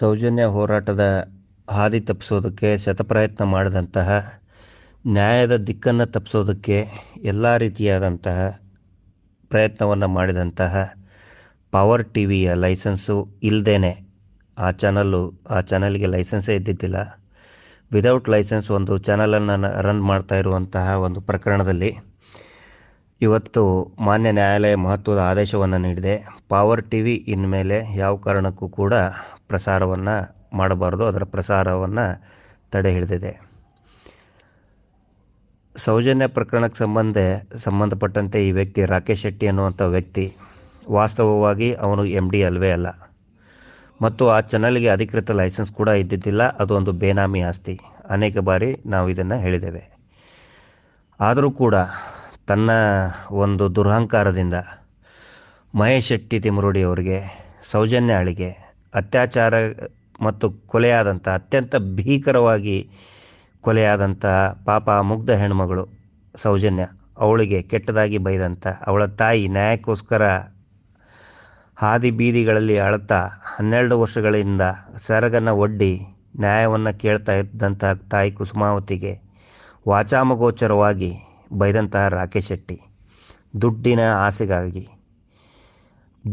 ಸೌಜನ್ಯ ಹೋರಾಟದ ಹಾದಿ ತಪ್ಪಿಸೋದಕ್ಕೆ ಶತಪ್ರಯತ್ನ ಮಾಡಿದಂತಹ, ನ್ಯಾಯದ ದಿಕ್ಕನ್ನು ತಪ್ಪಿಸೋದಕ್ಕೆ ಎಲ್ಲ ರೀತಿಯಾದಂತಹ ಪ್ರಯತ್ನವನ್ನು ಮಾಡಿದಂತಹ ಪವರ್ ಟಿ ವಿಯ ಲೈಸೆನ್ಸು ಇಲ್ಲದೇ ಆ ಚಾನಲ್ಲು ಆ ಚಾನಲ್ಗೆ ಲೈಸೆನ್ಸೇ ಇದ್ದಿದ್ದಿಲ್ಲ. ವಿದೌಟ್ ಲೈಸೆನ್ಸ್ ಒಂದು ಚಾನಲನ್ನು ರನ್ ಮಾಡ್ತಾ ಇರುವಂತಹ ಒಂದು ಪ್ರಕರಣದಲ್ಲಿ ಇವತ್ತು ಮಾನ್ಯ ನ್ಯಾಯಾಲಯ ಮಹತ್ವದ ಆದೇಶವನ್ನು ನೀಡಿದೆ. ಪವರ್ ಟಿ ವಿ ಇನ್ಮೇಲೆ ಯಾವ ಕಾರಣಕ್ಕೂ ಕೂಡ ಪ್ರಸಾರವನ್ನು ಮಾಡಬಾರ್ದು. ಅದರ ಪ್ರಸಾರವನ್ನು ತಡೆ ಹಿಡಿದಿದೆ. ಸೌಜನ್ಯ ಪ್ರಕರಣಕ್ಕೆ ಸಂಬಂಧ, ಸಂಬಂಧಪಟ್ಟಂತೆ ಈ ವ್ಯಕ್ತಿ ರಾಕೇಶ್ ಶೆಟ್ಟಿ ಅನ್ನುವಂಥ ವ್ಯಕ್ತಿ ವಾಸ್ತವವಾಗಿ ಅವನು ಎಂ ಡಿ ಅಲ್ವೇ ಅಲ್ಲ. ಮತ್ತು ಆ ಚಾನಲ್ಗೆ ಅಧಿಕೃತ ಲೈಸೆನ್ಸ್ ಕೂಡ ಇದ್ದಿದ್ದಿಲ್ಲ. ಅದು ಒಂದು ಬೇನಾಮಿ ಆಸ್ತಿ. ಅನೇಕ ಬಾರಿ ನಾವು ಇದನ್ನು ಹೇಳಿದ್ದೇವೆ. ಆದರೂ ಕೂಡ ತನ್ನ ಒಂದು ದುರಹಂಕಾರದಿಂದ ಮಹೇಶ್ ಶೆಟ್ಟಿ ತಿಮರುಡಿ ಅವರಿಗೆ ಸೌಜನ್ಯ ಅಳಿಗೆ, ಅತ್ಯಾಚಾರ ಮತ್ತು ಕೊಲೆಯಾದಂಥ, ಅತ್ಯಂತ ಭೀಕರವಾಗಿ ಕೊಲೆಯಾದಂಥ ಪಾಪ ಮುಗ್ಧ ಹೆಣ್ಮಗಳು ಸೌಜನ್ಯ ಅವಳಿಗೆ ಕೆಟ್ಟದಾಗಿ ಬೈದಂಥ, ಅವಳ ತಾಯಿ ನ್ಯಾಯಕ್ಕೋಸ್ಕರ ಹಾದಿ ಬೀದಿಗಳಲ್ಲಿ ಅಳತಾ ಹನ್ನೆರಡು ವರ್ಷಗಳಿಂದ ಸೆರಗನ್ನು ಒಡ್ಡಿ ನ್ಯಾಯವನ್ನು ಕೇಳ್ತಾ ಇದ್ದಂತಹ ತಾಯಿ ಕುಸುಮಾವತಿಗೆ ವಾಚಾಮಗೋಚರವಾಗಿ ಬೈದಂತಹ ರಾಕೇಶ್ ಶೆಟ್ಟಿ. ದುಡ್ಡಿನ ಆಸೆಗಾಗಿ.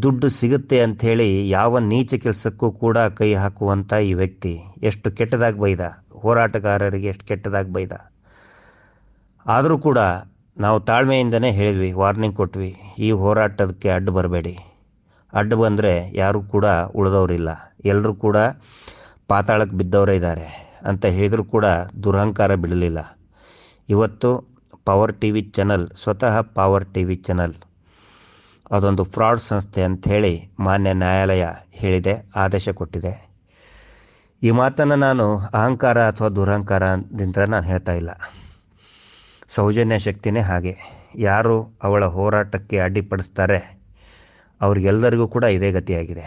ದುಡ್ಡು ಸಿಗುತ್ತೆ ಅಂಥೇಳಿ ಯಾವ ನೀಚ ಕೆಲಸಕ್ಕೂ ಕೂಡ ಕೈ ಹಾಕುವಂಥ ಈ ವ್ಯಕ್ತಿ. ಎಷ್ಟು ಕೆಟ್ಟದಾಗಿ ಬೈದ. ಹೋರಾಟಗಾರರಿಗೆ ಎಷ್ಟು ಕೆಟ್ಟದಾಗಿ ಬೈದ. ಆದರೂ ಕೂಡ ನಾವು ತಾಳ್ಮೆಯಿಂದನೇ ಹೇಳಿದ್ವಿ, ವಾರ್ನಿಂಗ್ ಕೊಟ್ವಿ, ಈ ಹೋರಾಟಕ್ಕೆ ಅಡ್ಡು ಬರಬೇಡಿ. ಅಡ್ಡು ಬಂದರೆ ಯಾರೂ ಕೂಡ ಉಳಿದವರಿಲ್ಲ. ಎಲ್ಲರೂ ಕೂಡ ಪಾತಾಳಕ್ಕೆ ಬಿದ್ದವರೇ ಇದ್ದಾರೆ. ಅಂತ ಹೇಳಿದರೂ ಕೂಡ ದುರಹಂಕಾರ ಬಿಡಲಿಲ್ಲ. ಇವತ್ತು ಪವರ್ ಟಿ ವಿ ಚಾನಲ್ ಸ್ವತಃ ಪವರ್ ಟಿ ವಿ ಚಾನಲ್ ಅದೊಂದು ಫ್ರಾಡ್ ಸಂಸ್ಥೆ ಅಂಥೇಳಿ ಮಾನ್ಯ ನ್ಯಾಯಾಲಯ ಹೇಳಿದೆ, ಆದೇಶ ಕೊಟ್ಟಿದೆ. ಈ ಮಾತನ್ನು ನಾನು ಅಹಂಕಾರ ಅಥವಾ ದುರಹಂಕಾರದಿಂದ ನಾನು ಹೇಳ್ತಾ ಇಲ್ಲ. ಸೌಜನ್ಯ ಶಕ್ತಿನೇ ಹಾಗೆ. ಯಾರು ಅವಳ ಹೋರಾಟಕ್ಕೆ ಅಡ್ಡಿಪಡಿಸ್ತಾರೆ ಅವ್ರಿಗೆಲ್ಲರಿಗೂ ಕೂಡ ಇದೇ ಗತಿಯಾಗಿದೆ.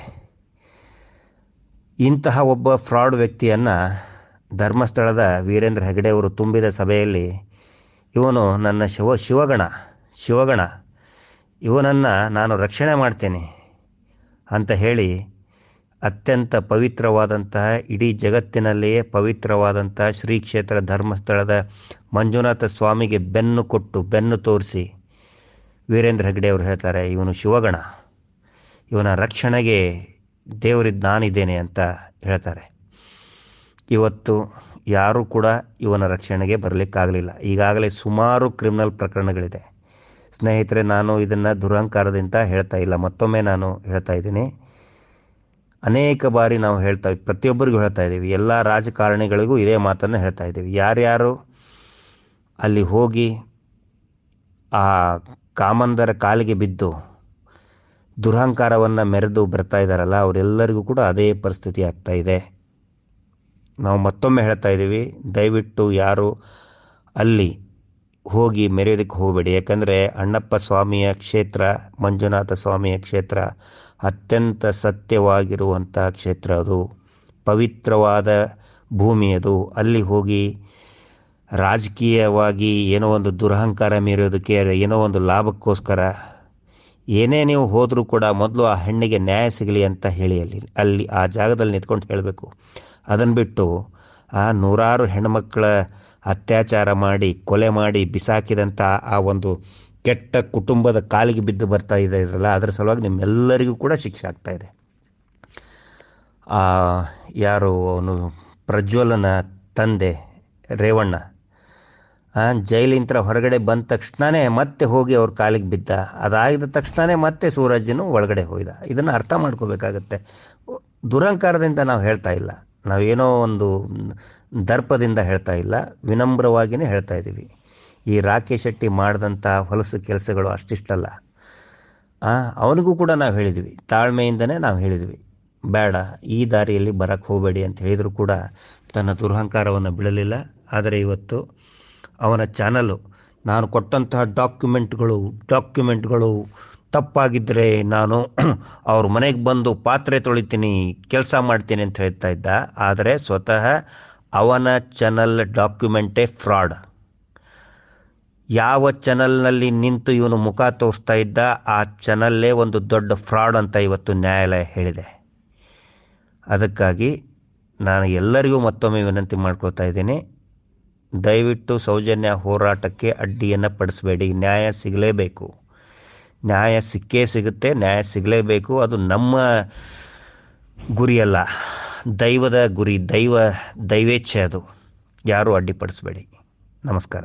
ಇಂತಹ ಒಬ್ಬ ಫ್ರಾಡ್ ವ್ಯಕ್ತಿಯನ್ನು ಧರ್ಮಸ್ಥಳದ ವೀರೇಂದ್ರ ಹೆಗಡೆ ಅವರು ತುಂಬಿದ ಸಭೆಯಲ್ಲಿ ಇವನು ನನ್ನ ಶಿವ, ಶಿವಗಣ ಶಿವಗಣ ಇವನನ್ನು ನಾನು ರಕ್ಷಣೆ ಮಾಡ್ತೇನೆ ಅಂತ ಹೇಳಿ ಅತ್ಯಂತ ಪವಿತ್ರವಾದಂತಹ ಇಡೀ ಜಗತ್ತಿನಲ್ಲಿಯೇ ಪವಿತ್ರವಾದಂತಹ ಶ್ರೀ ಕ್ಷೇತ್ರ ಧರ್ಮಸ್ಥಳದ ಮಂಜುನಾಥ ಸ್ವಾಮಿಗೆ ಬೆನ್ನು ಕೊಟ್ಟು, ಬೆನ್ನು ತೋರಿಸಿ ವೀರೇಂದ್ರ ಹೆಗ್ಡೆ ಅವರು ಹೇಳ್ತಾರೆ, ಇವನು ಶಿವಗಣ, ಇವನ ರಕ್ಷಣೆಗೆ ದೇವರಿದ್ದು ನಾನಿದ್ದೇನೆ ಅಂತ ಹೇಳ್ತಾರೆ. ಇವತ್ತು ಯಾರೂ ಕೂಡ ಇವನ ರಕ್ಷಣೆಗೆ ಬರಲಿಕ್ಕಾಗಲಿಲ್ಲ. ಈಗಾಗಲೇ ಸುಮಾರು ಕ್ರಿಮಿನಲ್ ಪ್ರಕರಣಗಳಿದೆ. ಸ್ನೇಹಿತರೆ, ನಾನು ಇದನ್ನು ದುರಹಂಕಾರದಿಂದ ಹೇಳ್ತಾ ಇಲ್ಲ. ಮತ್ತೊಮ್ಮೆ ನಾನು ಹೇಳ್ತಾ ಇದ್ದೀನಿ. ಅನೇಕ ಬಾರಿ ನಾವು ಹೇಳ್ತಾ ಪ್ರತಿಯೊಬ್ಬರಿಗೂ ಹೇಳ್ತಾ ಇದ್ದೀವಿ. ಎಲ್ಲ ರಾಜಕಾರಣಿಗಳಿಗೂ ಇದೇ ಮಾತನ್ನು ಹೇಳ್ತಾ ಇದ್ದೀವಿ. ಯಾರ್ಯಾರು ಅಲ್ಲಿ ಹೋಗಿ ಆ ಕಾಮಂದರ ಕಾಲಿಗೆ ಬಿದ್ದು ದುರಹಂಕಾರವನ್ನು ಮೆರೆದು ಬರ್ತಾ ಇದ್ದಾರಲ್ಲ, ಅವರೆಲ್ಲರಿಗೂ ಕೂಡ ಅದೇ ಪರಿಸ್ಥಿತಿ ಆಗ್ತಾ ಇದೆ. ನಾವು ಮತ್ತೊಮ್ಮೆ ಹೇಳ್ತಾ ಇದ್ದೀವಿ, ದಯವಿಟ್ಟು ಯಾರು ಅಲ್ಲಿ ಹೋಗಿ ಮೆರೆಯೋದಕ್ಕೆ ಹೋಗಬೇಡಿ. ಯಾಕಂದರೆ ಅಣ್ಣಪ್ಪ ಸ್ವಾಮಿಯ ಕ್ಷೇತ್ರ, ಮಂಜುನಾಥ ಸ್ವಾಮಿಯ ಕ್ಷೇತ್ರ ಅತ್ಯಂತ ಸತ್ಯವಾಗಿರುವಂಥ ಕ್ಷೇತ್ರ ಅದು. ಪವಿತ್ರವಾದ ಭೂಮಿ ಅದು. ಅಲ್ಲಿ ಹೋಗಿ ರಾಜಕೀಯವಾಗಿ ಏನೋ ಒಂದು ದುರಹಂಕಾರ ಮೀರೋದಕ್ಕೆ, ಏನೋ ಒಂದು ಲಾಭಕ್ಕೋಸ್ಕರ ಏನೇ ನೀವು ಹೋದರೂ ಕೂಡ ಮೊದಲು ಆ ಹೆಣ್ಣಿಗೆ ನ್ಯಾಯ ಸಿಗಲಿ ಅಂತ ಹೇಳಿ ಅಲ್ಲಿ ಅಲ್ಲಿ ಆ ಜಾಗದಲ್ಲಿ ನಿಂತ್ಕೊಂಡು ಹೇಳಬೇಕು. ಅದನ್ನು ಬಿಟ್ಟು ಆ ನೂರಾರು ಹೆಣ್ಮಕ್ಳ ಅತ್ಯಾಚಾರ ಮಾಡಿ, ಕೊಲೆ ಮಾಡಿ ಬಿಸಾಕಿದಂಥ ಆ ಒಂದು ಕೆಟ್ಟ ಕುಟುಂಬದ ಕಾಲಿಗೆ ಬಿದ್ದು ಬರ್ತಾ ಇದೆ ಇರಲ್ಲ ಅದರ ಸಲುವಾಗಿ ನಿಮ್ಮೆಲ್ಲರಿಗೂ ಕೂಡ ಶಿಕ್ಷೆ ಆಗ್ತಾ ಇದೆ. ಯಾರು ಅವನು ಪ್ರಜ್ವಲನ ತಂದೆ ರೇವಣ್ಣ ಜೈಲಿಂದ ಹೊರಗಡೆ ಬಂದ ತಕ್ಷಣವೇ ಮತ್ತೆ ಹೋಗಿ ಅವ್ರ ಕಾಲಿಗೆ ಬಿದ್ದ. ಅದಾಗಿದ ತಕ್ಷಣವೇ ಮತ್ತೆ ಸೂರಜ್ಜನು ಒಳಗಡೆ ಹೋಯ್ದ. ಇದನ್ನು ಅರ್ಥ ಮಾಡ್ಕೋಬೇಕಾಗತ್ತೆ. ದುರಂಕಾರದಿಂದ ನಾವು ಹೇಳ್ತಾ ಇಲ್ಲ. ನಾವೇನೋ ಒಂದು ದರ್ಪದಿಂದ ಹೇಳ್ತಾ ಇಲ್ಲ ವಿನಮ್ರವಾಗಿಯೇ ಹೇಳ್ತಾ ಇದ್ದೀವಿ. ಈ ರಾಕೇಶ್ ಶೆಟ್ಟಿ ಮಾಡಿದಂಥ ಹೊಲಸು ಕೆಲಸಗಳು ಅಷ್ಟಿಷ್ಟಲ್ಲ. ಅವನಿಗೂ ಕೂಡ ನಾವು ಹೇಳಿದ್ವಿ. ತಾಳ್ಮೆಯಿಂದನೇ ನಾವು ಹೇಳಿದ್ವಿ. ಬೇಡ, ಈ ದಾರಿಯಲ್ಲಿ ಬರಕ್ಕೆ ಹೋಗಬೇಡಿ ಅಂತ ಹೇಳಿದರೂ ಕೂಡ ತನ್ನ ದುರಹಂಕಾರವನ್ನು ಬಿಡಲಿಲ್ಲ. ಆದರೆ ಇವತ್ತು ಅವನ ಚಾನಲು ನಾನು ಕೊಟ್ಟಂತಹ ಡಾಕ್ಯುಮೆಂಟ್ಗಳು ಡಾಕ್ಯುಮೆಂಟ್ಗಳು ತಪ್ಪಾಗಿದ್ದರೆ ನಾನು ಅವ್ರ ಮನೆಗೆ ಬಂದು ಪಾತ್ರೆ ತೊಳಿತೀನಿ, ಕೆಲಸ ಮಾಡ್ತೀನಿ ಅಂತ ಹೇಳ್ತಾ ಇದ್ದ. ಆದರೆ ಸ್ವತಃ ಅವನ ಚಾನಲ್ ಡಾಕ್ಯುಮೆಂಟೇ ಫ್ರಾಡ್ ಯಾವ ಚಾನಲ್ನಲ್ಲಿ ನಿಂತು ಇವನು ಮುಖ ತೋರಿಸ್ತಾ ಇದ್ದ, ಆ ಚಾನಲ್ಲೇ ಒಂದು ದೊಡ್ಡ ಫ್ರಾಡ್ ಅಂತ ಇವತ್ತು ನ್ಯಾಯಾಲಯ ಹೇಳಿದೆ. ಅದಕ್ಕಾಗಿ ನಾನು ಎಲ್ಲರಿಗೂ ಮತ್ತೊಮ್ಮೆ ವಿನಂತಿ ಮಾಡ್ಕೊಳ್ತಾ ಇದ್ದೀನಿ, ದಯವಿಟ್ಟು ಸೌಜನ್ಯ ಹೋರಾಟಕ್ಕೆ ಅಡ್ಡಿಯನ್ನು ಪಡಿಸಬೇಡಿ, ನ್ಯಾಯ ಸಿಗಲೇಬೇಕು. ನ್ಯಾಯ ಸಿಕ್ಕೇ ಸಿಗುತ್ತೆ, ನ್ಯಾಯ ಸಿಗಲೇಬೇಕು. ಅದು ನಮ್ಮ ಗುರಿಯಲ್ಲ. ದೈವದ ಗುರಿ, ದೈವ ದೈವೇಚ್ಛೆ ಅದು. ಯಾರೂ ಅಡ್ಡಿಪಡಿಸಬೇಡಿ. ನಮಸ್ಕಾರ.